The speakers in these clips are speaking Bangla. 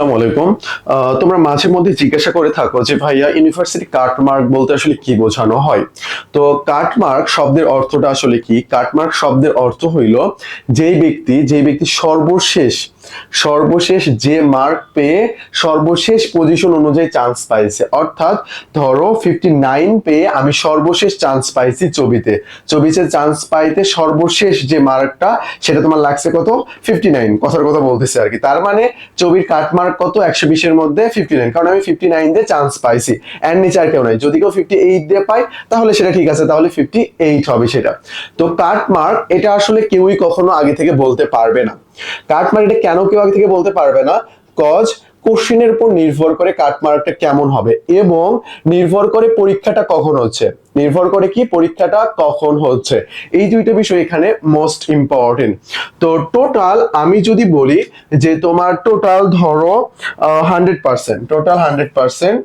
আসসালামু আলাইকুম। তোমরা মাঝে মধ্যে জিজ্ঞাসা করে থাকো যে, ভাইয়া ইউনিভার্সিটি কাটমার্ক বলতে আসলে কি বোঝানো হয়? তো কাটমার্ক শব্দের অর্থটা আসলে কি? কাটমার্ক শব্দের অর্থ হইল, যেই ব্যক্তি যেই ব্যক্তি সর্বশেষ সর্বশেষ যে মার্ক পেয়ে সর্বশেষ পজিশন অনুযায়ী চান্স পাইছে। অর্থাৎ ধরো ফিফটি নাইন পেয়ে আমি সর্বশেষ চান্স পাইছি ছবিতে। ছবিতে চান্স পাইতে সর্বশেষ যে মার্কটা সেটা তোমার লাগছে কত? ফিফটি নাইন কথার কথা বলতেছে আর কি। তার মানে ছবির কাটমার্ক কত? একশো বিশের মধ্যে ফিফটি নাইন কারণ আমি ফিফটি নাইন দিয়ে চান্স পাইছি। এর নিচে কেউ নাই। যদি কেউ ফিফটি এইট দিয়ে পাই তাহলে সেটা ঠিক আছে। তাহলে ফিফটি এইট হবে সেটা। তো কাটমার্ক এটা আসলে কেউই কখনো আগে থেকে বলতে পারবে না। কাটমার্ক এটা কেন কেউ আগে থেকে বলতে পারবে না? কজ কোশ্চিনের উপর নির্ভর করে কাটমার্কটা কেমন হবে এবং নির্ভর করে পরীক্ষাটা কখন হচ্ছে? নির্ভর করে কি? পরীক্ষাটা কখন হচ্ছে? এই দুইটা বিষয় এখানে মোস্ট ইম্পর্টেন্ট তো টোটাল আমি যদি বলি যে তোমার টোটাল ধরো hundred percent total hundred percent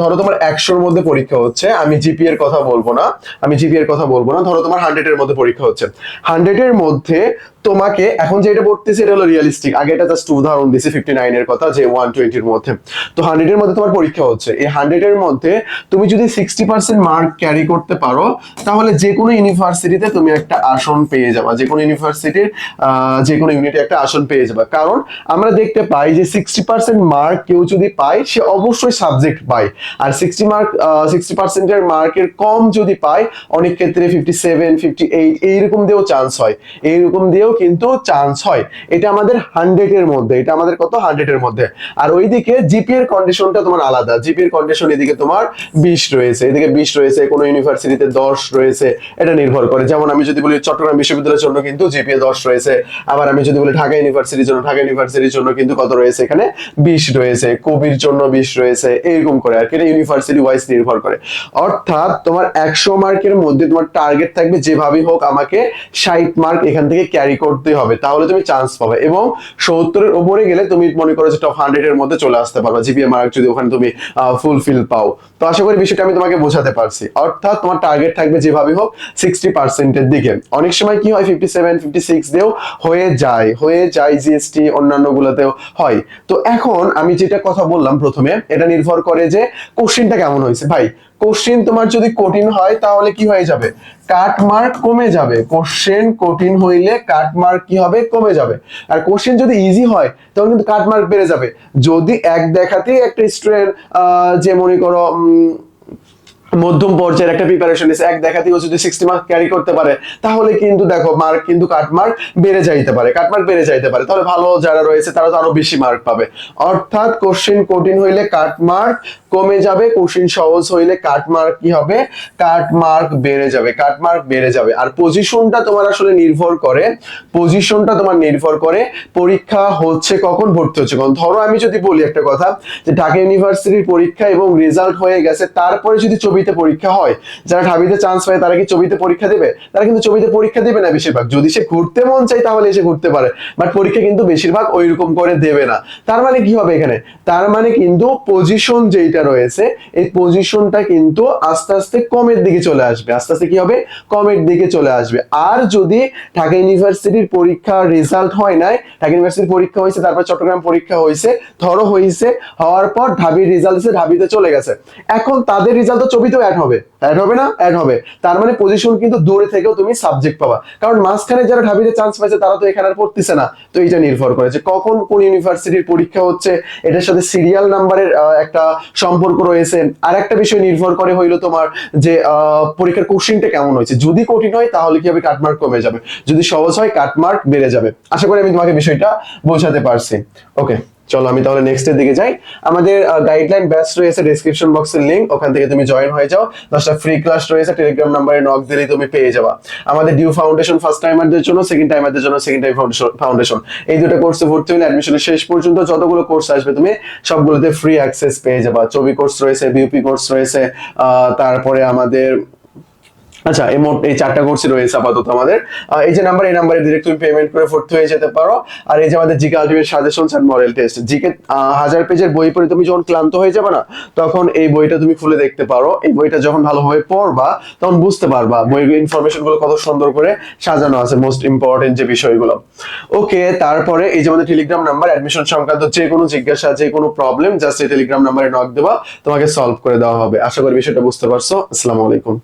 ধরো তোমার একশোর মধ্যে পরীক্ষা হচ্ছে, আমি জিপি এর কথা বলব না, আমি জিপি এর কথা বলব না, ধরো তোমার হান্ড্রেড এর মধ্যে পরীক্ষা হচ্ছে। হান্ড্রেড এর মধ্যে তোমাকে এখন যেটা পড়তেছি, এটা হলো রিয়েলিস্টিক আগে এটা জাস্ট উদাহরণ দিছি ফিফটি নাইন এর কথা, যে ওয়ান টোয়েন্টির মধ্যে। তো হান্ড্রেড এর মধ্যে তোমার পরীক্ষা হচ্ছে। এই হান্ড্রেড এর মধ্যে তুমি যদি সিক্সটি পার্সেন্ট মার্ক ক্যারি করতে পারো, তাহলে যে কোনো ইউনিভার্সিটিতে তুমি একটা আসন পেয়ে যাবা। যে কোনো ইউনিভার্সিটির যে কোনো ইউনিটে একটা আসন পেয়ে যাবা। কারণ আমরা দেখতে পাই যে সিক্সটি পার্সেন্ট মার্ক কেউ যদি পায়, সে অবশ্যই সাবজেক্ট পায়। আর সিক্সটি মার্ক সিক্সটি পার্সেন্টের মার্কের কম যদি পায়, অনেক ক্ষেত্রে ফিফটি সেভেন ফিফটি এইট এইরকম দিয়েও চান্স হয়। এইরকম দিয়েও কিন্তু চান্স হয়। এটা আমাদের হান্ড্রেড এর মধ্যে, এটা আমাদের কত? হান্ড্রেড এর মধ্যে। আর ওইদিকে জিপি এর কন্ডিশনটা তোমার আলাদা। জিপি এর কন্ডিশন এদিকে তোমার বিশ রয়েছে, এদিকে বিশ রয়েছে, কোনো ইউনিভার্সিটিতে দশ রয়েছে। এটা নির্ভর করে। যেমন আমি যদি বলি চট্টগ্রাম বিশ্ববিদ্যালয়ের জন্য কিন্তু জিপিএ দশ রয়েছে। আবার আমি যদি বলি ঢাকা ইউনিভার্সিটির জন্য, ঢাকা ইউনিভার্সিটির জন্য কিন্তু কত রয়েছে? এখানে বিশ রয়েছে। কবির জন্য বিশ রয়েছে। এইরকম করে আর কি। ইউনিভার্সিটি ওয়াইজ নির্ভর করে। অর্থাৎ তোমার একশো মার্কের মধ্যে তোমার টার্গেট থাকবে যেভাবেই হোক আমাকে ষাট মার্ক এখান থেকে ক্যারি করতে হবে, তাহলে তুমি চান্স পাবে। এবং সত্তরের উপরে গেলে তুমি মনে করো যে টপ হান্ড্রেড এর মধ্যে চলে আসতে পারবে জিপিএ মার্ক যদি ওখানে তুমি ফুলফিল পাও। তো আশা করি বিষয়টা আমি তোমাকে বোঝাতে পারছি। অর্থাৎ তোমার টার্গেট থাকবে যেভাবে হোক সিক্সটি পার্সেন্টের দিকে। অনেক সময় কি হয় ফিফটি সেভেন ফিফটি সিক্স দিয়েও হয়ে যায় হয়ে যায় জিএসটি অন্যান্য গুলোতেও হয়। তো এখন আমি যেটা কথা বললাম প্রথমে, এটা নির্ভর করে যে কোশ্চিনটা কেমন হয়েছে। ভাই কোশ্চিন তোমার যদি কঠিন হয়, তাহলে কি হয়ে যাবে? কাট মার্ক কমে যাবে। কোশ্চেন কঠিন হইলে কাট মার্ক কি হবে? কমে যাবে। আর কোশ্চেন যদি ইজি হয়, তখন কিন্তু কাট মার্ক বেড়ে যাবে। যদি এক দেখাতেই একটা স্টুডেন্ট যে মনে করো মধ্যম পর্যায়ের একটা প্রিপারেশন নিছে। এক ও যদি সিক্সটি মার্ক ক্যারি করতে পারে, তাহলে কিন্তু দেখো মার্ক কিন্তু কাট মার্ক বেড়ে যাইতে পারে কাট মার্ক বেড়ে যাইতে পারে। তাহলে ভালো যারা রয়েছে তারা তো আরও বেশি মার্ক পাবে। অর্থাৎ কোশ্চেন কঠিন হইলে কাট মার্ক কমে যাবে কোশ্চেন সহজ হইলে কাট মার্ক কি হবে? কাট মার্ক বেড়ে যাবে কাট মার্ক বেড়ে যাবে। আর পজিশনটা তোমার আসলে নির্ভর করে পজিশনটা তোমার নির্ভর করে পরীক্ষা হচ্ছে কখন, ভর্তি হচ্ছে কখন। ধরো আমি যদি বলি একটা কথা, যে ঢাকা ইউনিভার্সিটির পরীক্ষা এবং রেজাল্ট হয়ে গেছে, তারপরে যদি ছবিতে পরীক্ষা হয়, যারা ঢাবিতে চান্স পায় তারা কি ছবিতে পরীক্ষা দেবে? তারা কিন্তু ছবিতে পরীক্ষা দেবে না বেশিরভাগ। যদি সে ঘুরতে মন চাই তাহলে এসে ঘুরতে পারে বাট পরীক্ষা কিন্তু বেশিরভাগ ওই রকম করে দেবে না। তার মানে কি হবে এখানে? তার মানে কিন্তু পজিশন যেটা রয়েছে, এই পজিশনটা কিন্তু আস্তে আস্তে কমের দিকে চলে আসবে। আস্তে আস্তে কি হবে? কমের দিকে চলে আসবে। আর যদি ঢাকা ইউনিভার্সিটির পরীক্ষা রেজাল্ট হয় নাই, ঢাকা ইউনিভার্সিটির পরীক্ষা হয়েছে, তারপর চট্টগ্রাম পরীক্ষা হয়েছে, ধরো হয়েছে, হওয়ার পর ঢাবির রেজাল্ট এসে ঢাবিতে চলে গেছে। এখন তাদের রেজাল্ট তো ছবিতেও অ্যাড হবে। অ্যাড হবে না? অ্যাড হবে। তার মানে পজিশন কিন্তু দূরে থেকেও তুমি সাবজেক্ট পাবা। কারণ মাঝখানে যারা ঢাবিতে চান্স পাইছে, তারা তো এখানে আর পড়তেছে না। তো এইটা নির্ভর করে যে কখন কোন ইউনিভার্সিটির পরীক্ষা হচ্ছে। এটার সাথে সিরিয়াল নাম্বারের একটা সম্পর্ক রয়েছে। আর একটা বিষয় নির্ভর করে হইল তোমার যে পরীক্ষার কোশ্চিনটা কেমন হয়েছে। যদি কঠিন হয়, তাহলে কি হবে? কাটমার্ক কমে যাবে। যদি সহজ হয় কাটমার্ক বেড়ে যাবে। আশা করি আমি তোমাকে বিষয়টা বোঝাতে পারছি। ওকে চলো, আমি তাহলে নেক্সট এর দিকে যাই। আমাদের গাইডলাইন ব্যাচ রয়েছে ডেসক্রিপশন বক্সের লিংক ওখান থেকে তুমি জয়েন হয়ে যাও। দশটা ফ্রি ক্লাস রয়েছে টেলিগ্রাম নাম্বারে নক দিলেই তুমি পেয়ে যাবা। আমাদের ডিউ ফাউন্ডেশন ফার্স্ট টাইমারদের জন্য সেকেন্ড টাইমারদের জন্য সেকেন্ড টাইম ফাউন্ডেশন এই দুটো কোর্সে ভর্তি হলে অ্যাডমিশনের শেষ পর্যন্ত যতগুলো কোর্স আসবে তুমি, সবগুলোতে ফ্রি অ্যাক্সেস পেয়ে যাবা। ছবি কোর্স রয়েছে বিউপি কোর্স রয়েছে তারপরে আমাদের আচ্ছা এই মোট এই চারটা কোর্সই রয়েছে আপাতত আমাদের। এই যে নাম্বার এই নাম্বারে ডিরেক্ট তুমি পেমেন্ট করে ভর্তি হয়ে যেতে পারো। আর এই যে আমাদের GK ultimate suggestion and model test GK হাজার পেজের বই পড়ে তুমি যখন ক্লান্ত হয়ে যাবে না, তখন এই বইটা তুমি খুলে দেখতে পারো। এই বইটা যখন ভালোভাবে পড়বা, তখন বুঝতে পারবা বইগুলো ইনফরমেশনগুলো কত সুন্দর করে সাজানো আছে মোস্ট ইম্পর্টেন্ট যে বিষয়গুলো। ওকে তারপরে এই যে আমাদের টেলিগ্রাম নাম্বার অ্যাডমিশন সংক্রান্ত যে কোনো জিজ্ঞাসা, যে কোনো প্রবলেম জাস্ট এই টেলিগ্রাম নাম্বারে নক দেবা, তোমাকে সলভ করে দেওয়া হবে। আশা করি বিষয়টা বুঝতে পারছ। আসসালামু আলাইকুম।